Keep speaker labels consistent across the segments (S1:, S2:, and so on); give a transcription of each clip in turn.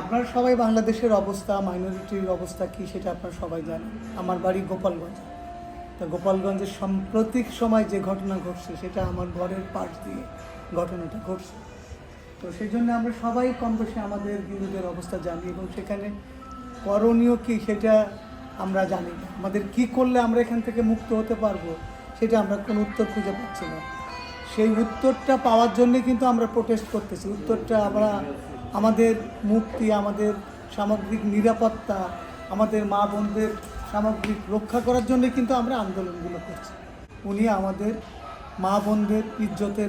S1: আপনারা সবাই বাংলাদেশের অবস্থা মাইনরিটির অবস্থা কি সেটা আপনারা সবাই জানেন আমার বাড়ি গোপালগঞ্জ। তা গোপালগঞ্জের সাম্প্রতিক সময় যে ঘটনা ঘটছে, সেটা আমার ঘরের পাশ দিয়ে ঘটনাটা ঘটছে। তো সেই জন্য আমরা সবাই কম বেশি আমাদের হিন্দুদের অবস্থা জানি এবং সেখানে করণীয় কি সেটা আমরা জানি না। আমাদের কি করলে আমরা এখান থেকে মুক্ত হতে পারব, সেটা আমরা কোনো উত্তর খুঁজে পাচ্ছি না। সেই উত্তরটা পাওয়ার জন্যে কিন্তু আমরা প্রোটেস্ট করতেছি। উত্তরটা আমরা আমাদের মুক্তি, আমাদের সামগ্রিক নিরাপত্তা, আমাদের মা বোনদের সামগ্রিক রক্ষা করার জন্য কিন্তু আমরা আন্দোলনগুলো করছি। উনি আমাদের মা বোনদের ইজ্জতের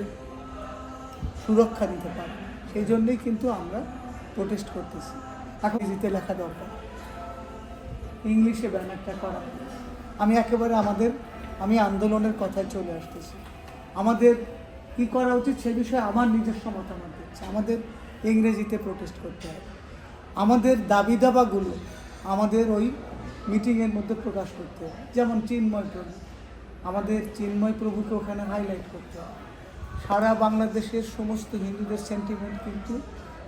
S1: সুরক্ষা দিতে পারে সেই জন্যই কিন্তু আমরা প্রোটেস্ট করতেছি। এখন ইংরেজিতে লেখা দরকার। ইংলিশে ব্যানারটা করা। আমি একেবারে আমাদের, আমি আন্দোলনের কথায় চলে আসতেছি। আমাদের কি করা উচিত সে বিষয়ে আমার নিজস্ব মতামত দিচ্ছে। আমাদের ইংরেজিতে প্রোটেস্ট করতে হয়। আমাদের দাবি দাবাগুলো আমাদের ওই মিটিংয়ের মধ্যে প্রকাশ করতে হয়। যেমন চিন্ময় প্রভু। আমাদের চিন্ময় প্রভুকে ওখানে হাইলাইট করতে হয়। সারা বাংলাদেশের সমস্ত হিন্দুদের সেন্টিমেন্ট কিন্তু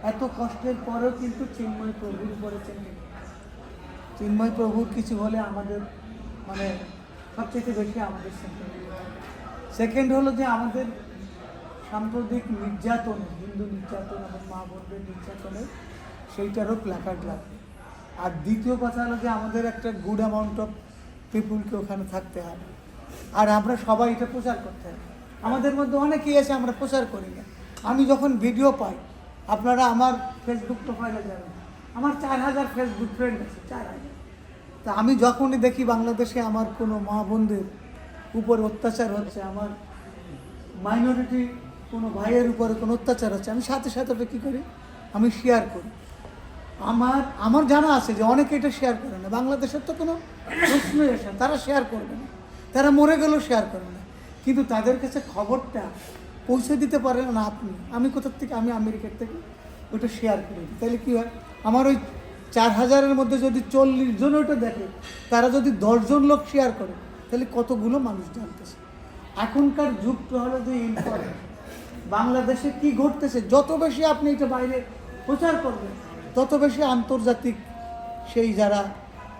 S1: এত কষ্টের পরেও কিন্তু চিন্ময় প্রভুর উপরে সেন্টিমেন্ট চিন্ময় প্রভুর কিছু হলে আমাদের মানে সবচেয়ে বেশি আমাদের সেন্টিমেন্ট সেকেন্ড হলো যে আমাদের সাম্প্রতিক নির্যাতন, হিন্দু নির্যাতন এবং মা বোনদের নির্যাতনের সেইটারও প্ল্যাকার্ড লাগবে। আর দ্বিতীয় কথা হলো যে আমাদের একটা গুড অ্যামাউন্ট অফ পিপুলকে ওখানে থাকতে হবে। আর আমরা সবাই এটা প্রচার করতে হবে। আমাদের মধ্যে অনেকেই আছে, আমরা প্রচার করি না। আমি যখন ভিডিও পাই, আপনারা আমার ফেসবুক প্রোফাইলে যাবেন। আমার চার হাজার ফেসবুক ফ্রেন্ড আছে, চার হাজার। তা আমি যখনই দেখি বাংলাদেশে আমার কোনো মা বোনদের উপর অত্যাচার হচ্ছে, আমার মাইনরিটি কোনো ভাইয়ের উপরে কোনো অত্যাচার হচ্ছে আমি সাথে সাথে ওটা কী করি? আমি শেয়ার করি। আমার আমার জানা আছে যে অনেকে এটা শেয়ার করে না। বাংলাদেশের তো কোনো প্রশ্নই আসে না, তারা শেয়ার করবে না। তারা মরে গেলেও শেয়ার করবে না। কিন্তু তাদের কাছে খবরটা পৌঁছে দিতে পারেন না আপনি। আমি কোথার থেকে আমি আমেরিকার থেকে ওটা শেয়ার করি তাহলে কী হয়? আমার ওই চার হাজারের মধ্যে যদি চল্লিশ জন ওটা দেখে তারা যদি দশজন লোক শেয়ার করে তাহলে কতগুলো মানুষ জানতেছে? এখনকার যুগটা হলো যে ইনফরমেশন বাংলাদেশে কি ঘটতেছে যত বেশি আপনি এটা বাইরে প্রচার করবেন, তত বেশি আন্তর্জাতিক সেই যারা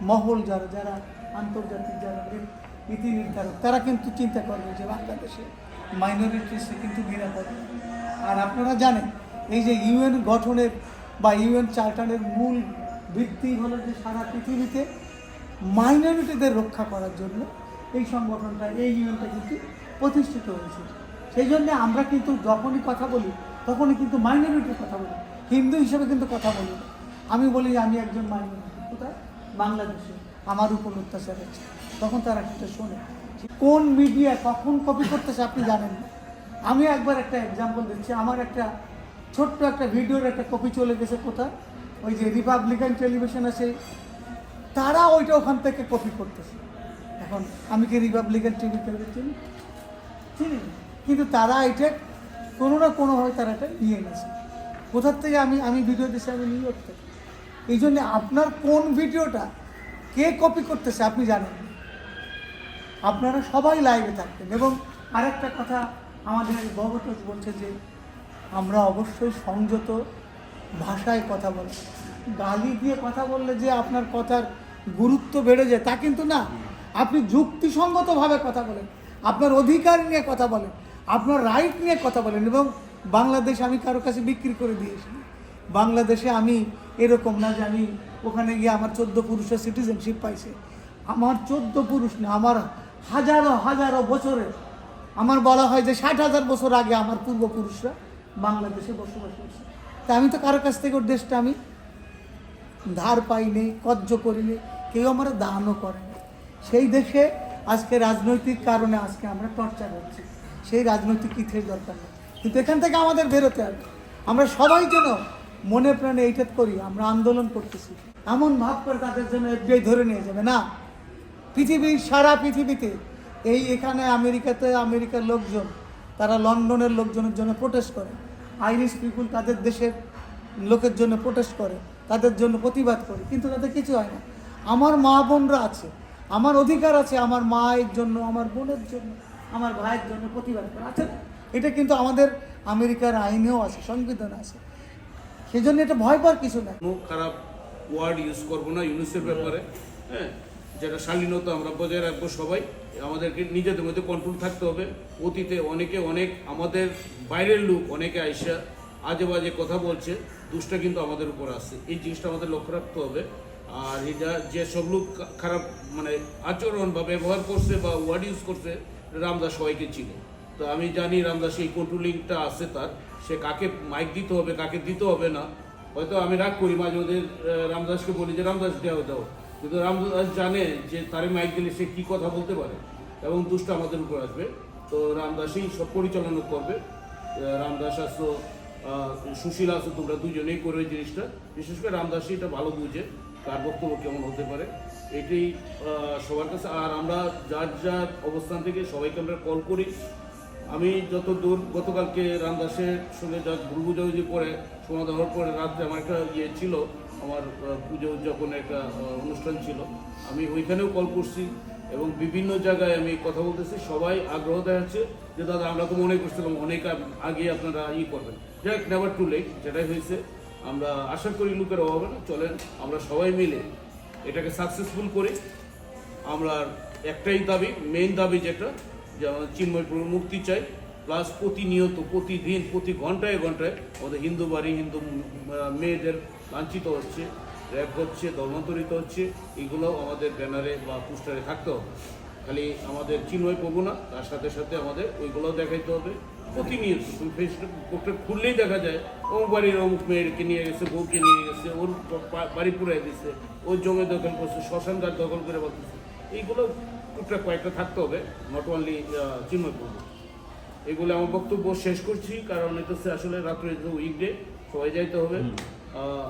S1: মহল যারা যারা আন্তর্জাতিক যারা নীতি- নির্ধারক, তারা কিন্তু চিন্তা করবে যে বাংলাদেশে মাইনরিটিসে কিন্তু না। আর আপনারা জানেন, এই যে ইউএন গঠনের বা ইউএন চার্টারের মূল ভিত্তি হলো যে সারা পৃথিবীতে মাইনরিটিদের রক্ষা করার জন্য এই সংগঠনটা, এই ইউএনটা কিন্তু প্রতিষ্ঠিত হয়েছে সেই জন্য আমরা কিন্তু যখনই কথা বলি, তখনই কিন্তু মাইনরিটির কথা বলি। হিন্দু হিসেবে কিন্তু কথা বলি আমি বলি আমি একজন মাইনরিটি কোথায়? বাংলাদেশে। আমার উপর অত্যাচার হচ্ছে। তখন তারা সেটা শোনে। কোন মিডিয়া কখন কপি করতেছে আপনি জানেন আমি একবার একটা এক্সাম্পল দিচ্ছি। আমার একটা ছোট্ট একটা ভিডিওর একটা কপি চলে গেছে কোথায়? ওই যে রিপাবলিকান টেলিভিশন আছে। তারা ওইটা ওখান থেকে কপি করতেছে। এখন আমি কি রিপাবলিকান টিভি চিনি? চিনি। কিন্তু তারা এটা কোনো না কোনোভাবে তারা এটা নিয়ে গেছে কোথার থেকে আমি আমি ভিডিও দিচ্ছি আমি নিউ ইয়র্ক থেকে এই জন্য আপনার কোন ভিডিওটা কে কপি করতেছে আপনি জানেন আপনারা সবাই লাইভে থাকবেন। এবং আরেকটা কথা আমাদের ভগতোষ বলছে যে, আমরা অবশ্যই সংযত ভাষায় কথা বলি গালি দিয়ে কথা বললে যে আপনার কথার গুরুত্ব বেড়ে যায়, তা কিন্তু না। আপনি যুক্তিসঙ্গতভাবে কথা বলেন। আপনার অধিকার নিয়ে কথা বলেন। আপনার রাইট নিয়ে কথা বলেন এবং বাংলাদেশ আমি কারও কাছে বিক্রি করে দিয়েছি বাংলাদেশে আমি এরকম না যে আমি ওখানে গিয়ে আমার চোদ্দ পুরুষের সিটিজেনশিপ পাইছে। আমার চোদ্দ পুরুষ না, আমার হাজারো হাজারো বছরের, আমার বলা হয় যে ষাট হাজার বছর আগে আমার পূর্বপুরুষরা বাংলাদেশে বসবাস করছে। তা আমি তো কারও কাছ থেকে ওর দেশটা আমি ধার পাইনি কজ্জ করিনি কেউ আমার দানও করেনি সেই দেশে আজকে রাজনৈতিক কারণে আজকে আমরা টর্চার হচ্ছি। সেই রাজনৈতিক ইথের দরকার নেই। কিন্তু এখান থেকে আমাদের বেরোতে হবে। আমরা সবাই যেন মনে প্রাণে এইটা করি, আমরা আন্দোলন করতেছি। এমন ভাব করে তাদের জন্য এফবিআই ধরে নিয়ে যাবে। না পৃথিবীর সারা পৃথিবীতে এই এখানে আমেরিকাতে আমেরিকার লোকজন, তারা লন্ডনের লোকজনের জন্য প্রোটেস্ট করে। আইরিশ পিপুল তাদের দেশের লোকের জন্য প্রোটেস্ট করে, তাদের জন্য প্রতিবাদ করে, কিন্তু তাদের কিছু হয় না। আমার মা বোনরা আছে, আমার অধিকার আছে আমার মায়ের জন্য, আমার বোনের জন্য। আমার ভাইয়ের জন্য প্রতিবাদ করে আছে এটা কিন্তু আমাদের আমেরিকার আইনেও আছে, সংবিধান আছে। সেই জন্য এটা ভয় পাওয়ার কিছু না
S2: কোনো খারাপ ওয়ার্ড ইউজ করব না ইউনিসের ব্যাপারে হ্যাঁ? যেটা শালীনতা আমরা বজায় রাখব সবাই, আমাদেরকে নিজেদের মধ্যে কন্ট্রোল থাকতে হবে। অতীতে অনেকে অনেক আমাদের বাইরের লোক অনেকে আইসা আজে বাজে কথা বলছে, দুষ্টা কিন্তু আমাদের উপর আসছে এই জিনিসটা আমাদের লক্ষ্য রাখতে হবে। আর এটা যে সব লোক খারাপ মানে আচরণ বা ব্যবহার করছে বা ওয়ার্ড ইউজ করছে রামদাস সবাইকে চিনে। তো আমি জানি রামদাস এই কন্ট্রোলিংটা আছে তার। সে কাকে মাইক দিতে হবে কাকে দিতে হবে না। হয়তো আমি রাগ করি মাঝে আহ, রামদাসকে বলি যে রামদাস দেও দাও। কিন্তু রামদাস জানে যে তারে মাইক দিলে সে কী কথা বলতে পারে এবং দুষ্ট আমাদের উপর আসবে। তো রামদাসই সব পরিচালনা করবে। রামদাস আসো সুশীল আসো তোমরা দুজনেই করবে জিনিসটা। বিশেষ করে রামদাসই এটা ভালো বুঝে কার বক্তব্য কেমন হতে পারে। আহ, সবার কাছে আর আমরা যার যার অবস্থান থেকে সবাইকে আমরা কল করি। আমি যত দূর গতকালকে রামদাসের সঙ্গে যা ভুল বুঝাবুঝি পরে সমাধান হওয়ার পরে রাত্রে আমার একটা ইয়ে ছিল আমার পুজো উদযাপনের একটা অনুষ্ঠান ছিল। আমি ওইখানেও কল করছি এবং বিভিন্ন জায়গায় আমি কথা বলতেছি। সবাই আগ্রহ দেখাচ্ছে যে দাদা আমরা তো মনে করছিলাম অনেক আগে আপনারা ই করবেন। যাক নেভার টু লেট যেটাই হয়েছে আমরা আশা করি লোকের অভাবে না। চলেন আমরা সবাই মিলে এটাকে সাকসেসফুল করি আমরা একটাই দাবি মেইন দাবি যেটা, যে আমাদের চিন্ময়পুর মুক্তি চাই প্লাস প্রতিনিয়ত, প্রতিদিন, প্রতি ঘন্টায় ঘন্টায় আমাদের হিন্দু বাড়ি, হিন্দু মেয়েদের লাঞ্ছিত হচ্ছে র্যাপ হচ্ছে, ধর্মান্তরিত হচ্ছে, এগুলো আমাদের ব্যানারে বা পোস্টারে থাকতে হবে। খালি আমাদের চিন্ময় পাবো না, তার সাথে সাথে আমাদের ওইগুলোও দেখাইতে হবে। প্রতিনিয়ত তুমি ফেসবুকটা খুললেই দেখা যায় অমুক বাড়ির অমুক মেয়েকে নিয়ে গেছে বউকে নিয়ে গেছে ওর বাড়ি পুরাই দিছে ওর জমি দখল করছে শ্মশান ঘাট দখল করে বলতেছে। এইগুলো টুকটাক কয়েকটা থাকতে হবে নট অনলি চিন্ময় পূর্ব এগুলো আমার বক্তব্য শেষ করছি কারণ এটা হচ্ছে আসলে রাত্রে উইকডে সবাই যাইতে হবে। আহ,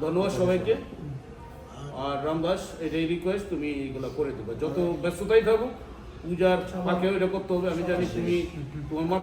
S2: ধন্যবাদ সবাইকে। আর রামদাস এটাই রিকোয়েস্ট তুমি এগুলো করে দেবে। যত ব্যস্ততাই থাকুক পূজার ফাঁকেও এটা করতে হবে। আমি জানি তুমি তোমার মা